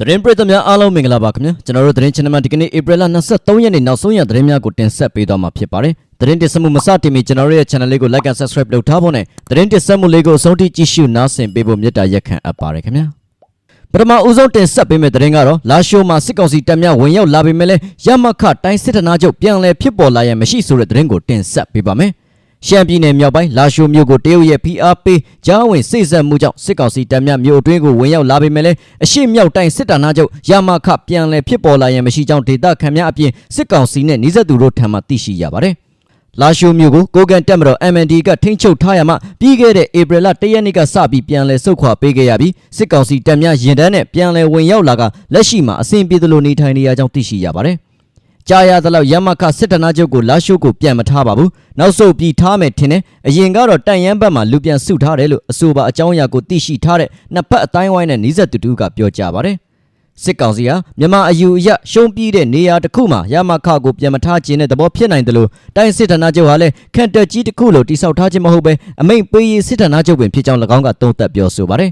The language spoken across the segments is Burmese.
သတင်းပရိသတ်များအားလုံးမင်္ဂလာပါခင်ဗျာကျွန်တော်တို့သတင်း channel မှာဒီကနေ့ဧပြီလ23ရက်နေ့နောက်ဆုံးရသတင်းများကိုတင်ဆက်ပေးသွားမှာဖြစ်ပါတယ်သတင်းတင်ဆက်မှုမစတင်မီကျွန်တော်တို့ရဲ့ channel လေးကို like and subscribe လုပ်ထားဖို့နဲ့သတင်းတင်ဆက်မှုလေးကိုအဆုံးထိကြည့်ရှုနားဆင်ပေးဖို့မေတ္တာရက်ခံအပ်ပါတယ်ခင်ဗျာပထမဦးဆုံးတင်ဆက်ပေးမယ့်သတင်းကတော့လာရှိုမှာစစ်ကောင်စီတပ်များဝင်ရောက်လာပေမဲ့လည်းရမခတိုင်းစစ်ဌာနချုပ်ပြန်လည်ဖြစ်ပေါ်လာရန်မရှိဆိုတဲ့သတင်းကိုတင်ဆက်ပေးပါမယ် ရှမ်းပြည်နယ်မြောက်ပိုင်းလာရှိုမြို့ကိုတရုတ်ရဲ့ PRP ကြားဝင်စိတ်ဆက်မှုကြောင့်စစ်ကောင်စီတပ်များမြို့အတွင်းကိုဝင်ရောက်လာပေမဲ့လည်းအရှိမြောက်တိုင်းစစ်တပ်နာချုပ်ရမခပြန်လည်ဖြစ်ပေါ်လာရန်မရှိကြောင်းဒေသခံများအပြင်စစ်ကောင်စီနဲ့နှိစက်သူတို့ထံမှသိရှိရပါတယ်။လာရှိုမြို့ကိုကိုကန်တက်မတော် MND ကထိန်းချုပ်ထားရမှပြီးခဲ့တဲ့ဧပြီလ၁ရက်နေ့ကစပြီးပြန်လည်ဆုတ်ခွာပေးခဲ့ရပြီးစစ်ကောင်စီတပ်များရင်တန်းနဲ့ပြန်လည်ဝင်ရောက်လာကလက်ရှိမှာအဆင်ပြေသလိုနေထိုင်နေရကြောင်းသိရှိရပါတယ်။ ကြာရသလောက်ရမခစစ်တနာချုပ်ကိုလာရှိုးကိုပြန်မထားပါဘူးနောက်ဆုတ်ပြီးထားမယ်ထင်တယ်အရင်ကတော့တန်ရန်ဘက်မှာလူပြန်စုထားတယ်လို့အဆိုပါအကြောင်းအရာကိုသိရှိထားတဲ့နှစ်ဖက်အတိုင်းဝိုင်းနဲ့နှိစက်တူတူကပြောကြပါတယ်စစ်ကောင်စီဟာမြန်မာအယူအယရှုံးပြီးတဲ့နေရာတစ်ခုမှာရမခကိုပြန်မထားခြင်းတဲ့သဘောဖြစ်နိုင်တယ်လို့တိုင်းစစ်ဌာနချုပ်ဟာလည်းခန့်တက်ကြီးတစ်ခုလို့တိစောက်ထားခြင်းမဟုတ်ပဲအမိန့်ပေးရေးစစ်ဌာနချုပ်ပင်ဖြစ်ကြောင်း၎င်းကသုံးသပ်ပြောဆိုပါတယ်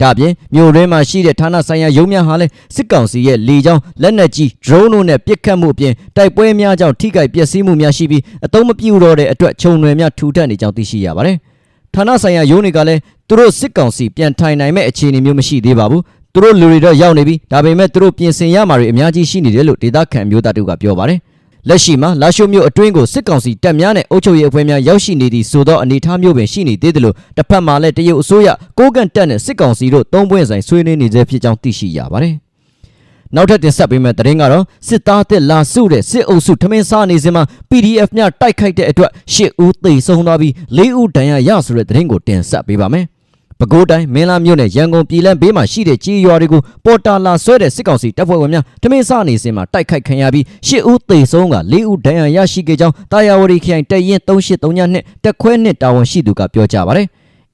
ဒါပြင်မြို့ရင်းမှာရှိတဲ့ဌာနဆိုင်ရာရုံးများဟာလည်းစစ်ကောင်စီရဲ့လေကြောင်းလက်နက်ကြီး drone တို့နဲ့ပစ်ခတ်မှုအပြင်တိုက်ပွဲများကြောင့်ထိခိုက်ပျက်စီးမှုများရှိပြီးအတုံးမပြူတော့တဲ့အတွက်ခြုံရွယ်များထူထပ်နေကြောင်းသိရှိရပါတယ်။ဌာနဆိုင်ရာရုံးတွေကလည်းသူတို့စစ်ကောင်စီပြန်ထိုင်နိုင်မဲ့အခြေအနေမျိုးမရှိသေးပါဘူး။သူတို့လူတွေတော့ရောက်နေပြီဒါပေမဲ့သူတို့ပြင်ဆင်ရမှာတွေအများကြီးရှိနေတယ်လို့ဒေသခံမျိုးသားတို့ကပြောပါတယ်။ လက်ရှိမှာလာရှိုမြို့အတွင်းကိုစစ်ကောင်စီတပ်များနဲ့အုပ်ချုပ်ရေးအဖွဲ့များရောက်ရှိနေသည့်ဆိုသောအနေအထားမျိုးပင်ရှိနေသေးတယ်လို့တစ်ဖက်မှာလည်းတရုတ်အစိုးရကိုကန့်တက်နဲ့စစ်ကောင်စီတို့သုံးပွင့်ဆိုင်ဆွေးနွေးနေသေးဖြစ်ကြောင်းသိရှိရပါတယ်။နောက်ထပ်တင်ဆက်ပေးမယ့်သတင်းကတော့စစ်သားတစ်လာစုတဲ့စစ်အုပ်စုထမင်းစားနေစဉ်မှာ PDF များတိုက်ခိုက်တဲ့အတွက်၈ဦးသေဆုံးသွားပြီး၄ဦးဒဏ်ရာရဆိုတဲ့သတင်းကိုတင်ဆက်ပေးပါမယ်။ ပဲခူးတိုင်းမင်းလာမြို့နယ်ရန်ကုန်ပြည်လန်းဘေးမှာရှိတဲ့ကြေးရွာတွေကိုပေါ်တာလာဆွဲတဲ့စစ်ကောင်စီတပ်ဖွဲ့ဝင်များထမင်းစနေစဉ်မှာတိုက်ခိုက်ခံရပြီး၈ဦးသေဆုံးက၄ဦးဒဏ်ရာရရှိခဲ့ကြောင်းတာယာဝတီခရိုင်တပ်ရင်း3832နှစ်တက်ခွဲနှစ်တာဝန်ရှိသူကပြောကြားပါတယ်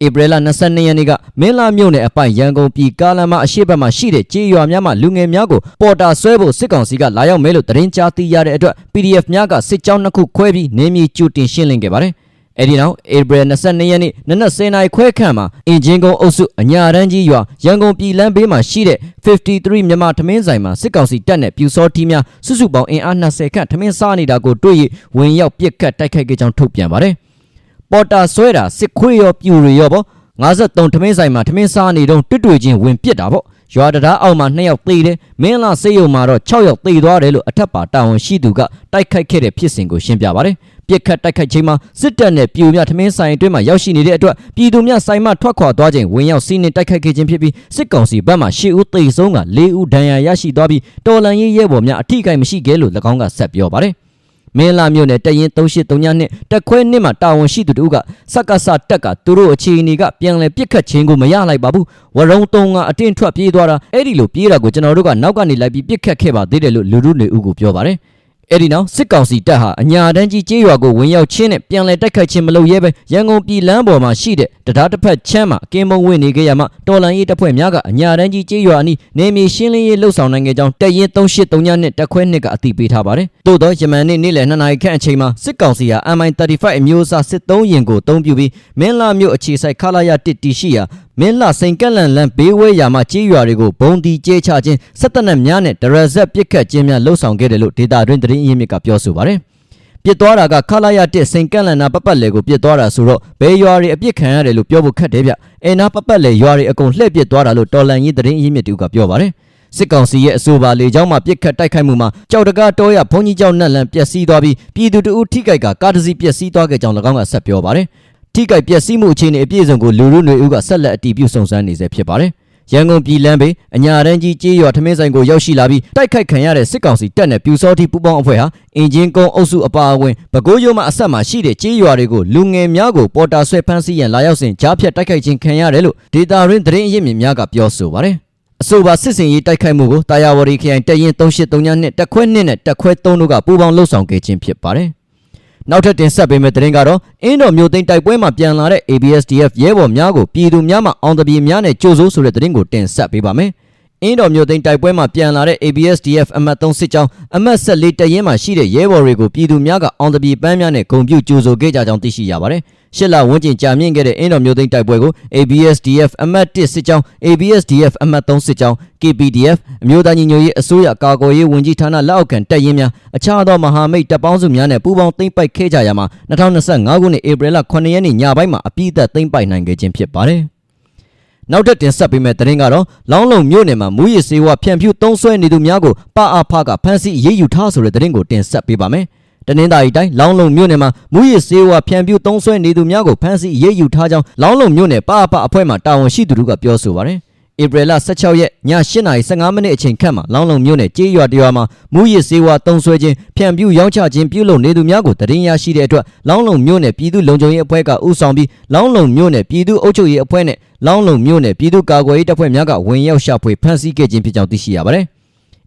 ဧပြီလ22ရက်နေ့ကမင်းလာမြို့နယ်အပိုင်ရန်ကုန်ပြည်ကားလမ်းမအရှိတ်ဘက်မှာရှိတဲ့ကြေးရွာများမှလူငယ်များကိုပေါ်တာဆွဲဖို့စစ်ကောင်စီကလာရောက်မဲလို့သတင်းကြားသိရတဲ့အတွက် PDF များကစစ်ကြောင်းနှစ်ခုခွဲပြီးနေမြေကျူတင်ရှင်းလင်းခဲ့ပါတယ် အဲ့ဒီနောက်ဧပြီ22ရက်နေ့နနက်10:00နာရီခွဲခန့်မှာအင်ဂျင်ကုန်းအုပ်စုအညာရန်ကြီးရွာရန်ကုန်ပြည်လမ်းဘေးမှာရှိတဲ့53မြန်မာထမင်းဆိုင်မှာစစ်ကောင်စီတပ်နဲ့ပြူစောထီးများစုစုပေါင်းအင်အား20ခန့်ထမင်းစားနေတာကိုတွေ့ရဝင်ရောက်ပြစ်ခတ်တိုက်ခိုက်ခဲ့ကြောင်းထုတ်ပြန်ပါတယ်။ပေါ်တာဆွဲတာစစ်ခွေးရောပြူတွေရောပေါ့53ထမင်းဆိုင်မှာထမင်းစားနေတော့တွတ်တွေ့ချင်းဝင်ပစ်တာပေါ့ရွာတရားအောက်မှာ2ယောက်သေတယ်မင်းလာစေးရုံမှာတော့6ယောက်သေသွားတယ်လို့အထက်ပါတာဝန်ရှိသူကတိုက်ခိုက်ခဲ့တဲ့ဖြစ်စဉ်ကိုရှင်းပြပါတယ်။ ပြစ်ခတ်တိုက်ခိုက်ချိန်မှာစစ်တပ်နဲ့ပြူမြထမင်းဆိုင်အတွင်းမှာရောက်ရှိနေတဲ့အတွက်ပြည်သူများဆိုင်မှထွက်ခွာသွားချိန်ဝင်ရောက်စီးနင်းတိုက်ခိုက်ခဲ့ခြင်းဖြစ်ပြီးစစ်ကောင်စီဘက်မှ10ဦးသေဆုံးက4ဦးဒဏ်ရာရရှိသွားပြီးတော်လန်ရေးရဲဘော်များအထိကိမရှိခဲ့လို့၎င်းကဆက်ပြောပါတယ်။မင်းလာမြို့နယ်တရင်3832နှစ်တက်ခွဲနှစ်မှာတာဝန်ရှိသူတို့ကစက္ကစတက်ကသူတို့အခြေအနေကပြန်လဲပြစ်ခတ်ခြင်းကိုမရလိုက်ပါဘူးဝရုံတုံကအတင်းထွက်ပြေးသွားတာအဲ့ဒီလိုပြေးတာကိုကျွန်တော်တို့ကနောက်ကနေလိုက်ပြီးပြစ်ခတ်ခဲ့ပါသေးတယ်လို့လူလူနေဦးကိုပြောပါတယ် အဲ့ဒီနောက်စစ်ကောင်စီတပ်ဟာအညာတန်းကြီးကျေးရွာကိုဝင်ရောက်ချင်းနဲ့ပြန်လဲတိုက်ခိုက်ခြင်းမလုပ်ရဲပဲရန်ကုန်ပြည်လမ်းပေါ်မှာရှိတဲ့တရားတစ်ဖက်ချမ်းမှာအကင်းမုံဝင်နေကြရမှတော်လန်ရေးတပ်ဖွဲ့များကအညာတန်းကြီးကျေးရွာအနီးနေမြေရှင်းလင်းရေးလှုပ်ဆောင်နိုင်ခဲ့ကြောင်းတပ်ရင်း3839နဲ့တပ်ခွဲနှစ်ကအသိပေးထားပါတယ်။သို့သောယမန်နေ့နေ့လယ်2နာရီခန့်အချိန်မှာစစ်ကောင်စီဟာ MI35 အမျိုးအစားစစ်သုံးရင်ကိုတုံးပြပြီးမင်းလာမြို့အခြေစိုက်ခလာရ1တီရှိရာမင်းလာစိန်ကက်လန်လန်ဘေးဝဲရာမှာကြေးရွာတွေကိုဘုံတီကျဲချခြင်းစစ်တပ်နဲ့များနဲ့ဒရဇက်ပစ်ခတ်ခြင်းများလှုပ်ဆောင်ခဲ့တယ်လို့ဒေတာတွင်သတင်းရင်းမြစ်ကပြောဆိုပါတယ်။ပြစ်သွားတာကခလာရတစ်စိန်ကက်လန်နာပပတ်လေကိုပြစ်သွားတာဆိုတော့ဘယ်ရွာတွေအပြစ်ခံရတယ်လို့ပြောဖို့ခက်တယ်ဗျ။အဲနာပပတ်လေရွာတွေအကုန်လှည့်ပစ်သွားတာလို့တော်လန်ရေးသတင်းရင်းမြစ်တူကပြောပါတယ်။စစ်ကောင်စီရဲ့အဆိုပါလေကြောင်းမှာပြစ်ခတ်တိုက်ခိုက်မှုမှာကြောက်တကားတောရဘုံကြီးကျောင်းနက်လန်ပျက်စီးသွားပြီးပြည်သူတအုပ်ထိခိုက်ကကားတစ်စီးပျက်စီးသွားခဲ့ကြောင်း၎င်းကဆက်ပြောပါတယ်။ ထိခိုက်ပျက်စီးမှုအခြေအနေအပြည့်အစုံကိုလူလူຫນွေဦးကဆက်လက်အတည်ပြုစုံစမ်းနေဆဲဖြစ်ပါတယ်။ရန်ကုန်ပြည်လမ်းဘေးအညာရန်ကြီးကြေးရွာထမင်းဆိုင်ကိုရောက်ရှိလာပြီးတိုက်ခိုက်ခံရတဲ့စစ်ကောင်စီတပ်နဲ့ပြူစောတိပူပေါင်းအဖွဲ့ဟာအင်ဂျင်ကုန်းအုပ်စုအပါအဝင်ပဲခူးရိုးမှအဆက်မှာရှိတဲ့ကြေးရွာတွေကိုလူငယ်များကိုပေါ်တာဆွဲဖမ်းဆီးရန်လာရောက်စဉ်ကြားဖြတ်တိုက်ခိုက်ခြင်းခံရတယ်လို့ဒေတာရင်းသတင်းအရင်းမြစ်များကပြောဆိုပါတယ်။အဆိုပါစစ်စင်ရေးတိုက်ခိုက်မှုကိုတာယာဝတီခရိုင်တရင်3839နဲ့တက်ခွဲ2နဲ့တက်ခွဲ3တို့ကပူးပေါင်းလှုပ်ဆောင်ခဲ့ခြင်းဖြစ်ပါတယ်။ နောက်ထပ်တင်ဆက်ပေးမယ့်သတင်းကတော့အင်းတော်မျိုးသိန်းတိုက်ပွဲမှာပြန်လာတဲ့ ABSDF ရဲဘော်များကိုပြည်သူများမှအောင်တပြေများနဲ့ကြိုးစိုးဆိုတဲ့သတင်းကိုတင်ဆက်ပေးပါမယ်။ အင်းတော်မြို့သိမ်းတိုက်ပွဲမှာပြန်လာတဲ့ ABSDF အမှတ်3စစ်ကြောင်းအမှတ်14တရင်မှာရှိတဲ့ရဲဘော်တွေကိုပြည်သူများကအောင်တပြီပန်းများနဲ့ဂုံပြုကြိုဆိုခဲ့ကြကြောင်းသိရှိရပါတယ်။ရှစ်လဝန်းကျင်ကြာမြင့်ခဲ့တဲ့အင်းတော်မြို့သိမ်းတိုက်ပွဲကို ABSDF အမှတ်1စစ်ကြောင်း ABSDF အမှတ်3စစ်ကြောင်း KPDF အမျိုးသားညီညွတ်ရေးအစိုးရကာကွယ်ရေးဝန်ကြီးဌာနလက်အောက်ခံတပ်ရင်းများအခြားသောမဟာမိတ်တပ်ပေါင်းစုများနဲ့ပူးပေါင်းသိမ်းပိုက်ခဲ့ကြရမှာ2025ခုနှစ်ဧပြီလ9ရက်နေ့ညပိုင်းမှာအပြည့်အသက်သိမ်းပိုက်နိုင်ခဲ့ခြင်းဖြစ်ပါတယ်။ နောက်ထပ်တင်ဆက်ပေးမယ့်သတင်းကတော့လောင်းလုံမြို့နယ်မှာမူရစ်စေဝါဖြန့်ဖြူးသုံးဆွဲနေသူများကိုပအဖကဖမ်းဆီးအရေးယူထားဆိုတဲ့သတင်းကိုတင်ဆက်ပေးပါမယ်။တနင်္သာရီတိုင်းလောင်းလုံမြို့နယ်မှာမူရစ်စေဝါဖြန့်ဖြူးသုံးဆွဲနေသူများကိုဖမ်းဆီးအရေးယူထားကြောင်းလောင်းလုံမြို့နယ်ပအဖအဖွဲ့မှတာဝန်ရှိသူတို့ကပြောဆိုပါတယ်။ဧပြီလ16ရက်ည8:15မိနစ်အချိန်ခန့်မှာလောင်းလုံမြို့နယ်ကြေးရွာတရွာမှာမူရစ်စေဝါသုံးဆွဲခြင်းဖြန့်ဖြူးရောင်းချခြင်းပြုလုပ်နေသူများကိုတရင်ရရှိတဲ့အတွက်လောင်းလုံမြို့နယ်ပြည်သူ့လုံခြုံရေးအဖွဲ့ကဦးဆောင်ပြီးလောင်းလုံမြို့နယ်ပြည်သူ့အုပ်ချုပ်ရေးအဖွဲ့နဲ့ လောင်းလုံမြို့နယ်ပြည်သူ့ကာကွယ်ရေးတပ်ဖွဲ့များကဝင်ရောက်ရှာဖွေဖမ်းဆီးခဲ့ခြင်းဖြစ်ကြောင်းသိရှိရပါတယ်။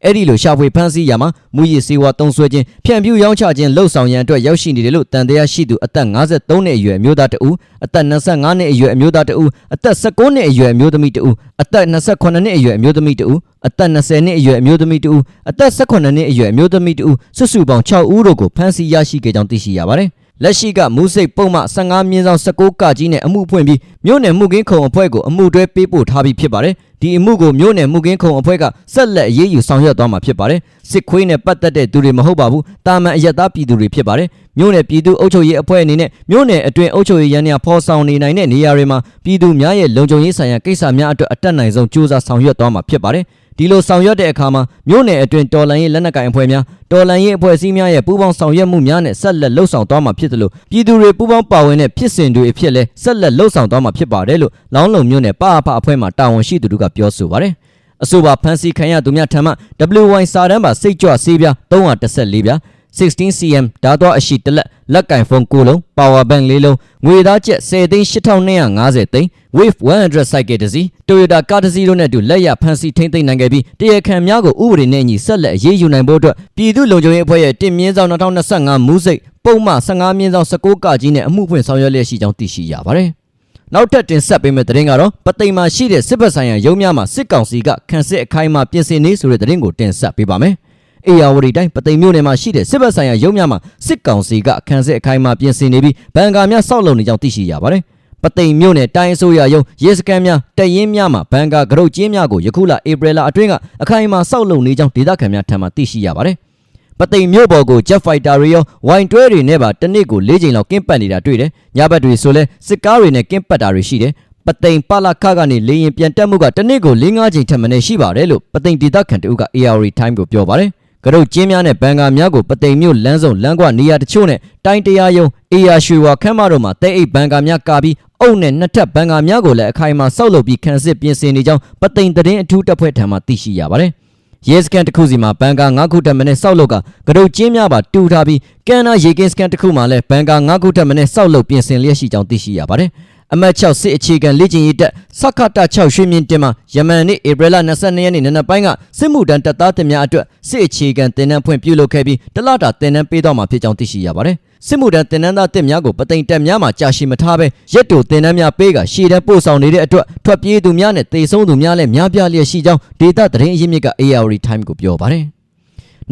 အဲ့ဒီလိုရှာဖွေဖမ်းဆီးရမှာမူရစ်စေဝါတုံးဆွဲခြင်းဖြန့်ဖြူးရောင်းချခြင်းလှုပ်ဆောင်ရန်အတွက်ရောက်ရှိနေတယ်လို့တန်တရားရှိသူအသက်53နှစ်အရွယ်အမျိုးသားတဦးအသက်25နှစ်အရွယ်အမျိုးသားတဦးအသက်19နှစ်အရွယ်အမျိုးသမီးတဦးအသက်28နှစ်အရွယ်အမျိုးသမီးတဦးအသက်20နှစ်အရွယ်အမျိုးသမီးတဦးအသက်18နှစ်အရွယ်အမျိုးသမီးတဦးစုစုပေါင်း6ဦးတို့ကိုဖမ်းဆီးရရှိခဲ့ကြောင်းသိရှိရပါတယ် လက်ရှိကမူးစိတ်ပုံမှ15မြင်းဆောင်19ကကြီးနဲ့အမှုဖွင့်ပြီးမြို့နယ်မှုကင်းခုံအဖွဲ့ကိုအမှုတွဲပေးပို့ထားပြီးဖြစ်ပါတယ်။ဒီအမှုကိုမြို့နယ်မှုကင်းခုံအဖွဲ့ကဆက်လက်အရေးယူဆောင်ရွက်သွားမှာဖြစ်ပါတယ်။စစ်ခွေးနဲ့ပတ်သက်တဲ့သူတွေမဟုတ်ပါဘူး။တာမန်အယက်သားပြည်သူတွေဖြစ်ပါတယ်။မြို့နယ်ပြည်သူ့အုပ်ချုပ်ရေးအဖွဲ့အနေနဲ့မြို့နယ်အတွင်းအုပ်ချုပ်ရေးရန်ရာဖော်ဆောင်နေနိုင်တဲ့နေရာတွေမှာပြည်သူများရဲ့လုံခြုံရေးဆိုင်ရာကိစ္စများအတွက်အတက်နိုင်ဆုံးကြိုးစားဆောင်ရွက်သွားမှာဖြစ်ပါတယ်။ ဒီလိုဆောင်ရွက်တဲ့အခါမှာမြို့နယ်အတွင်းတော်လန်ရေးလက်နက်ကိုင်အဖွဲ့များတော်လန်ရေးအဖွဲ့အစည်းများရဲ့ပူးပေါင်းဆောင်ရွက်မှုများနဲ့ဆက်လက်လှုပ်ဆောင်သွားမှာဖြစ်တယ်လို့ပြည်သူတွေပူးပေါင်းပါဝင်တဲ့ဖြစ်စဉ်တွေအဖြစ်လဲဆက်လက်လှုပ်ဆောင်သွားမှာဖြစ်ပါတယ်လို့လောင်းလုံမြို့နယ်ပအဖအဖွဲ့မှတာဝန်ရှိသူတို့ကပြောဆိုပါတယ်အဆိုပါဖန်စီခံရသူများထံမှ WY စာတန်းပါစိတ်ကြွဆေးပြား314ပြား 16cm ဓာတ်သွားအရှိတလက်လက်ကင်ဖုန်း9လုံး power bank 4လုံးငွေသားကျပ်10သိန်း8250သိန်း wave 100 cycle တစ်စီး Toyota ကားတစ်စီးတို့နဲ့အတူလက်ရဖန်စီထိမ့်သိမ့်နိုင်ခဲ့ပြီးတရားခံများကိုဥပဒေနဲ့အညီဆက်လက်အရေးယူနိုင်ဖို့အတွက်ပြည်သူ့လုံခြုံရေးအဖွဲ့ရဲ့တင်မြင့်ဆောင်2025မူးစိတ်ပုံမှန်15မြင့်ဆောင်19ကကြီးနဲ့အမှုဖွင့်ဆောင်ရွက်လျက်ရှိကြောင်းသိရှိရပါတယ်။နောက်ထပ်တင်ဆက်ပေးမယ့်သတင်းကတော့ပသိမ်မှာရှိတဲ့စစ်ဘက်ဆိုင်ရာရုံးများမှာစစ်ကောင်စီကခန့်စစ်အခိုင်အမာပြင်ဆင်နေဆိုတဲ့သတင်းကိုတင်ဆက်ပေးပါမယ်။ အေယာဝတီတိုင်းပသိမ်မြို့နယ်မှာရှိတဲ့စစ်ဘက်ဆိုင်ရာရုံးများမှာစစ်ကောင်စီကအခန့်စစ်အခိုင်အမာပြင်ဆင်နေပြီးဘန်ကာများစောက်လုံနေကြောင်းသိရှိရပါတယ်။ပသိမ်မြို့နယ်တိုင်းအစိုးရရုံးရဲစခန်းများတပ်ရင်းများမှာဘန်ကာကရုတ်ကျင်းများကိုယခုလဧပြီလအတွင်းကအခိုင်အမာစောက်လုံနေကြောင်းဒေသခံများထံမှသိရှိရပါတယ်။ပသိမ်မြို့ပေါ်ကို Jet Fighter တွေရောဝိုင်တွဲတွေနဲ့ပါတစ်နေ့ကို၄ချိန်လောက်ကင်းပတ်နေတာတွေ့တယ်။ညဘက်တွေဆိုလဲစစ်ကားတွေနဲ့ကင်းပတ်တာတွေရှိတယ်။ပသိမ်ပလခကနေလေရင်ပြန်တက်မှုကတစ်နေ့ကို၄၅ချိန်ထက်မနည်းရှိပါတယ်လို့ပသိမ်ဒေသခံတဦးက AR Time ကိုပြောပါတယ်။ ကရုတ်ကျင်းများနဲ့ဘန်ကာများကိုပသိမ်မြို့လမ်းစုံလမ်းကွနေရာတချို့နဲ့တိုင်းတရားရုံးအေယာရွှေဝါခမ်းမတို့မှာတဲအိတ်ဘန်ကာများကာပြီးအုပ်နဲ့နှစ်ထပ်ဘန်ကာများကိုလည်းအခိုင်အမာစောက်လုပ်ပြီးခန်းစစ်ပြင်ဆင်နေကြောင်းပသိမ်သတင်းအထူးတပ်ဖွဲ့ထံမှသိရှိရပါတယ်။ရဲစကန်တစ်ခုစီမှာဘန်ကာ9ခုတက်မနဲ့စောက်လုပ်ကကရုတ်ကျင်းများပါတူထားပြီးကန်နာရေကင်းစကန်တစ်ခုမှာလည်းဘန်ကာ9ခုတက်မနဲ့စောက်လုပ်ပြင်ဆင်လျက်ရှိကြောင်းသိရှိရပါတယ်။ အမတ်6စစ်အခြေခံလေ့ကျင့်ရေးတပ်စခတာ6ရွှေမြင့်တင်မှာယမန်နေ့ဧပြီလ22ရက်နေ့နံနက်ပိုင်းကစစ်မှုတန်းတပ်သားတင်များအတွက်စစ်အခြေခံတင်နန်းဖွင့်ပြုလုပ်ခဲ့ပြီးတလတာတင်နန်းပေးတော့မှာဖြစ်ကြောင်းသိရှိရပါတယ်။စစ်မှုတန်းတင်နန်းသားတင်များကိုပသိမ်တက်များမှာကြာရှည်မထားဘဲရက်တိုတင်နန်းများပေးကရှေ့တန်းပို့ဆောင်နေတဲ့အတွက်ထွက်ပြေးသူများနဲ့တေဆုံးသူများလည်းများပြားလျက်ရှိကြောင်းဒေတာသတင်းအရင်းမြစ်က AR Time ကိုပြောပါတယ်။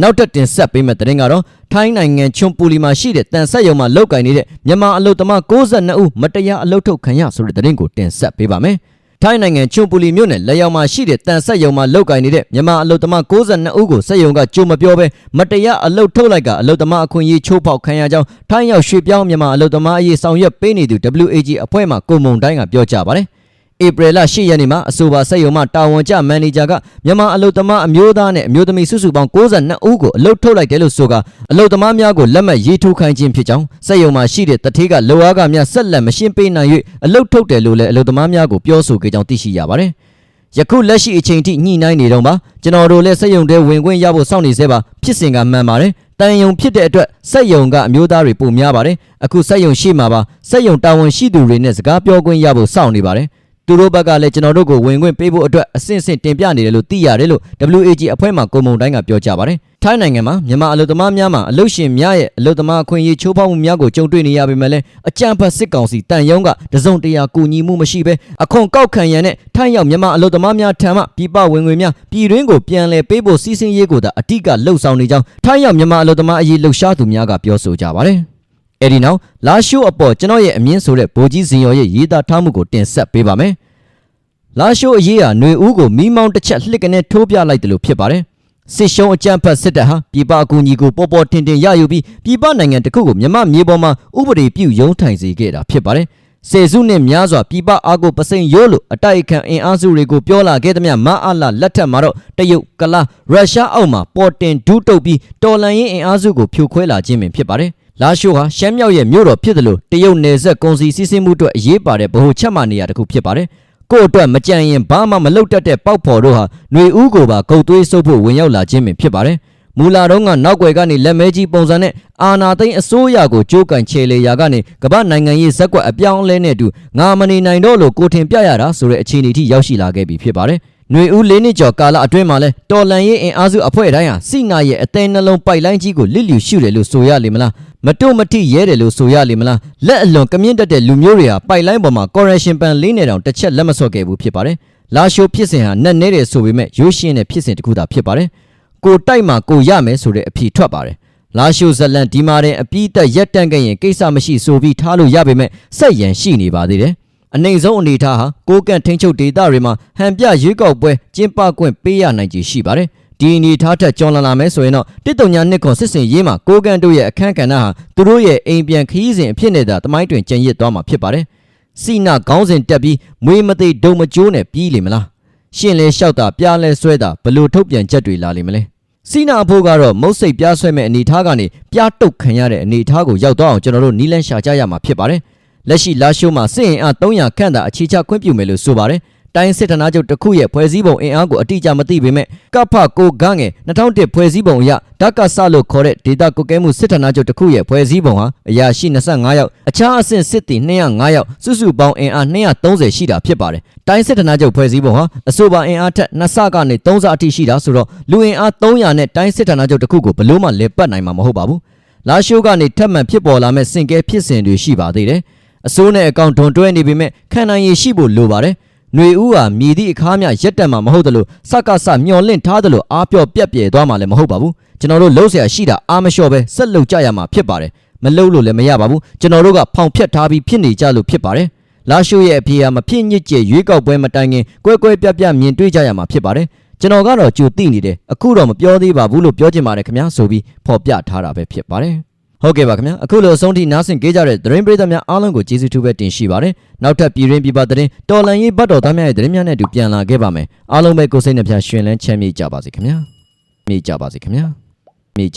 နောက်တက်တင်ဆက်ပေးမယ့်သတင်းကတော့ထိုင်းနိုင်ငံချွန်ပူလီမှာရှိတဲ့တန်ဆက်ရုံမှာလောက်ကိုင်နေတဲ့မြန်မာအလုတ်သမား62ဦးမတရားအလုတ်ထုတ်ခံရဆိုတဲ့သတင်းကိုတင်ဆက်ပေးပါမယ်။ထိုင်းနိုင်ငံချွန်ပူလီမြို့နယ်လက်ရောက်မှာရှိတဲ့တန်ဆက်ရုံမှာလောက်ကိုင်နေတဲ့မြန်မာအလုတ်သမား62ဦးကိုဆက်ရုံကကြိုမပြောဘဲမတရားအလုတ်ထုတ်လိုက်ကအလုတ်သမားအခွင့်အရေးချိုးဖောက်ခံရကြောင်းထိုင်းရောက်ရွှေပြောင်းမြန်မာအလုတ်သမားအရေးဆောင်ရွက်ပေးနေသူ WAG အဖွဲ့မှကိုမုံတိုင်းကပြောကြားပါတယ်။ ဧပြီလ10ရက်နေ့မှာအဆိုပါစက်ရုံမှတာဝန်ကျမန်နေဂျာကမြန်မာအလုတ်သမားအမျိုးသားနဲ့အမျိုးသမီးစုစုပေါင်း62ဦးကိုအလုတ်ထုတ်လိုက်တယ်လို့ဆိုကအလုတ်သမားများကိုလက်မှတ်ရေးထိုးခိုင်းခြင်းဖြစ်ကြောင်းစက်ရုံမှာရှိတဲ့တထေးကလောအားကများဆက်လက်မရှင်းပေးနိုင်၍အလုတ်ထုတ်တယ်လို့လည်းအလုတ်သမားများကိုပြောဆိုခဲ့ကြောင်းသိရှိရပါတယ်ယခုလက်ရှိအချိန်ထိညှိနှိုင်းနေတော့ပါကျွန်တော်တို့လည်းစက်ရုံတွေဝင်ခွင့်ရဖို့စောင့်နေသေးပါဖြစ်စဉ်ကမှန်ပါတယ်တန်ယုံဖြစ်တဲ့အတွက်စက်ယုံကအမျိုးသားတွေပုံများပါတယ်အခုစက်ယုံရှိမှာပါစက်ယုံတာဝန်ရှိသူတွေနဲ့စကားပြောခွင့်ရဖို့စောင့်နေပါတယ် သူတို့ဘက်ကလည်းကျွန်တော်တို့ကိုဝင်ခွင့်ပေးဖို့အတွက်အဆင့်ဆင့်တင်ပြနေတယ်လို့သိရတယ်လို့ WAG အဖွဲ့မှကိုမုံတိုင်းကပြောကြပါတယ်။ထိုင်းနိုင်ငံမှာမြန်မာအလုပ်သမားများမှာအလုပ်ရှင်များရဲ့အလုပ်သမားအခွင့်အရေးချိုးဖောက်မှုများကိုကြုံတွေ့နေရပေမဲ့လည်းအကြမ်းဖက်စစ်ကောင်စီတန်ယုံကတစုံတရာကူညီမှုမရှိဘဲအခွန်ကောက်ခံရန်နဲ့ထိုင်းရောက်မြန်မာအလုပ်သမားများထံမှပြည်ပဝင်ငွေများပြည်တွင်းကိုပြန်လည်ပေးဖို့စီစဉ်ရေးကိုသာအတိအကလှုပ်ဆောင်နေကြောင်းထိုင်းရောက်မြန်မာအလုပ်သမားအရေးလှုပ်ရှားသူများကပြောဆိုကြပါတယ်။ အဲဒီနောက်လာရှိုးအပေါ်ကျွန်တော်ရဲ့အမြင့်ဆိုတဲ့ဗိုလ်ကြီးစင်ရော်ရဲ့ရေးသားထားမှုကိုတင်ဆက်ပေးပါမယ်။လာရှိုးအရေးဟာຫນွေဦးကိုမိမောင်းတစ်ချက်လှစ်ကနေထိုးပြလိုက်တယ်လို့ဖြစ်ပါတယ်။စစ်ရှုံးအကြမ်းဖက်စစ်တပ်ဟာပြည်ပအကူအညီကိုပေါ်ပေါ်ထင်ထင်ရယူပြီးပြည်ပနိုင်ငံတစ်ခုကိုမြမမြေပေါ်မှာဥပဒေပြုရုံးထိုင်စေခဲ့တာဖြစ်ပါတယ်။စေစုနှစ်များစွာပြည်ပအားကိုပစိန်ရိုးလို့အတိုက်အခံအင်အားစုတွေကိုပြောလာခဲ့သည်မြမအားလာလက်ထက်မှာတော့တရုတ်ကလာရုရှားအောက်မှာပေါ်တင်ဒူးတုပ်ပြီးတော်လန်ရင်အင်အားစုကိုဖြိုခွဲလာခြင်းပင်ဖြစ်ပါတယ်။ လာရှိုးဟာရှမ်းမြောက်ရဲ့မြို့တော်ဖြစ်တယ်လို့တရုတ်နယ်စပ်ကုန်စည်စီးဆင်းမှုအတွက်အရေးပါတဲ့ဗဟိုချက်မှနေရာတစ်ခုဖြစ်ပါတယ်။ကို့အတွက်မကြံရင်ဘာမှမလုပ်တတ်တဲ့ပေါက်ဖော်တို့ဟာຫນွေဦးကိုပါဂုတ်သွေးဆုပ်ဖို့ဝင်ရောက်လာခြင်းပင်ဖြစ်ပါတယ်။မူလာတော့ကနောက်ွယ်ကနေလက်မဲကြီးပုံစံနဲ့အာနာသိန်းအစိုးရကိုကြိုးကန်ချေလေရာကနေကမ္ဘာနိုင်ငံရေးဇက်ကွက်အပြောင်းအလဲနဲ့အတူငါမနေနိုင်တော့လို့ကိုထင်ပြရတာဆိုတဲ့အခြေအနေထိရောက်ရှိလာခဲ့ပြီဖြစ်ပါတယ်။ຫນွေဦးလေးနှစ်ကျော်ကာလအတွင်းမှာလဲတော်လန်ရေးအင်အားစုအဖွဲ့တိုင်းဟာစိနာရဲ့အသေးနှလုံးပိုက်လိုင်းကြီးကိုလစ်လျူရှုတယ်လို့ဆိုရလိမ့်မလား မတို့မတိရဲတယ်လို့ဆိုရလိမ့်မလားလက်အလွန်ကမြင့်တက်တဲ့လူမျိုးတွေဟာပိုက်လိုင်းပေါ်မှာ correction ပန်လေးနေတောင်တစ်ချက်လက်မဆော့ခဲ့ဘူးဖြစ်ပါတယ်။လာရှိုးဖြစ်စဉ်ဟာနက်နဲတယ်ဆိုပေမဲ့ရိုးရှင်းတဲ့ဖြစ်စဉ်တစ်ခုသာဖြစ်ပါတယ်။ကိုတိုက်မှာကိုရမယ်ဆိုတဲ့အဖြေထွက်ပါတယ်။လာရှိုးဇလန်ဒီမာတဲ့အပြီးသက်ရက်တန့်ခဲ့ရင်ကိစ္စမရှိဆိုပြီးထားလို့ရပေမဲ့ဆက်ရန်ရှိနေပါသေးတယ်။အနိုင်ဆုံးအနေထားဟာကိုကန့်ထိန်ချုပ်ဒေတာတွေမှာဟန်ပြရွေးကောက်ပွဲကျင်းပခွင့်ပေးရနိုင်ခြေရှိပါတယ်။ ဒီအနေထားထက်ကျော်လာလာမယ်ဆိုရင်တော့တစ်တုံညာနှစ်ခွန်စစ်စင်ရေးမှာကိုကန့်တို့ရဲ့အခန်းကဏ္ဍဟာသူတို့ရဲ့အိမ်ပြန်ခရီးစဉ်အဖြစ်နဲ့သာတမိုင်းတွင်ကျန်ရစ်သွားမှာဖြစ်ပါတယ်။စီနာခေါင်းစဉ်တက်ပြီးမွေးမသိဒုံမကျိုးနဲ့ပြီးလိမ့်မလား။ရှင်လဲလျှောက်တာပြားလဲဆွဲတာဘလို့ထုတ်ပြန်ချက်တွေလာလိမ့်မလဲ။စီနာအဖို့ကတော့မုတ်စိတ်ပြားဆွဲမဲ့အနေထားကနေပြားတုတ်ခံရတဲ့အနေထားကိုရောက်တော့အောင်ကျွန်တော်တို့နီးလန်းရှာကြရမှာဖြစ်ပါတယ်။လက်ရှိလာရှိုးမှာစစ်ရင်အား300ခန့်သာအခြေချခွင့်ပြုမယ်လို့ဆိုပါတယ်။ တိုင်းစစ်ဌာနချုပ်တစ်ခုရဲ့ဖွဲ့စည်းပုံအင်အားကိုအတိအကျမသိပေမဲ့ကဖကိုဂန်းငယ်2001ဖွဲ့စည်းပုံအရဓကဆလို့ခေါ်တဲ့ဒေတာကုတ်ကဲမှုစစ်ဌာနချုပ်တစ်ခုရဲ့ဖွဲ့စည်းပုံဟာအရာရှိ25ယောက်အခြားအဆင့်စစ်သည်205ယောက်စုစုပေါင်းအင်အား230ရှိတာဖြစ်ပါတယ်။တိုင်းစစ်ဌာနချုပ်ဖွဲ့စည်းပုံဟာအဆိုပါအင်အားထက်2ဆကနေ3ဆအထိရှိတာဆိုတော့လူအင်အား300နဲ့တိုင်းစစ်ဌာနချုပ်တစ်ခုကိုဘလို့မှလေပတ်နိုင်မှာမဟုတ်ပါဘူး။လာရှိုးကနေထပ်မံဖြစ်ပေါ်လာမဲ့စင်ကဲဖြစ်စဉ်တွေရှိပါသေးတယ်။အစိုးနဲ့အကောင့်ဒွန်တွဲနေပေမဲ့ခံနိုင်ရည်ရှိဖို့လိုပါတယ်။ ຫນွေဦးဟာမြည်သည့်အခါမျှရက်တက်မှာမဟုတ်တယ်လို့စကစမျောလင့်ထားတယ်လို့အားပြော့ပြက်ပြဲသွားမှာလည်းမဟုတ်ပါဘူးကျွန်တော်တို့လှုပ်เสียရှိတာအားမလျှော့ပဲဆက်လှုပ်ကြရမှာဖြစ်ပါတယ်မလှုပ်လို့လည်းမရပါဘူးကျွန်တော်တို့ကဖောင်ဖြတ်ထားပြီးဖြစ်နေကြလို့ဖြစ်ပါတယ်လာရှိုးရဲ့အဖေဟာမဖြစ်ညစ်ကြေရွေးကောက်ပွဲမတိုင်ခင်ကွဲကွဲပြက်ပြက်မြင်တွေ့ကြရမှာဖြစ်ပါတယ်ကျွန်တော်ကတော့ကြိုသိနေတယ်အခုတော့မပြောသေးပါဘူးလို့ပြောချင်ပါတယ်ခင်ဗျာဆိုပြီးဖော်ပြထားတာပဲဖြစ်ပါတယ် ဟုတ်ကဲ့ပါခင်ဗျာအခုလိုအဆုံးထိနားဆင်ကြကြတဲ့သတင်းပရိသတ်များအားလုံးကိုကျေးဇူးတူပဲတင်ရှိပါတယ်နောက်ထပ်ပြည်ရင်းပြည်ပသတင်းတော်လန်ရေးဘတ်တော်သားများရဲ့သတင်းများနဲ့အတူပြန်လာခဲ့ပါမယ်အားလုံးပဲကိုယ်စိတ်နှပြရှင်လန်းချမ်းမြေ့ကြပါစေခင်ဗျာမြေ့ကြပါစေခင်ဗျာ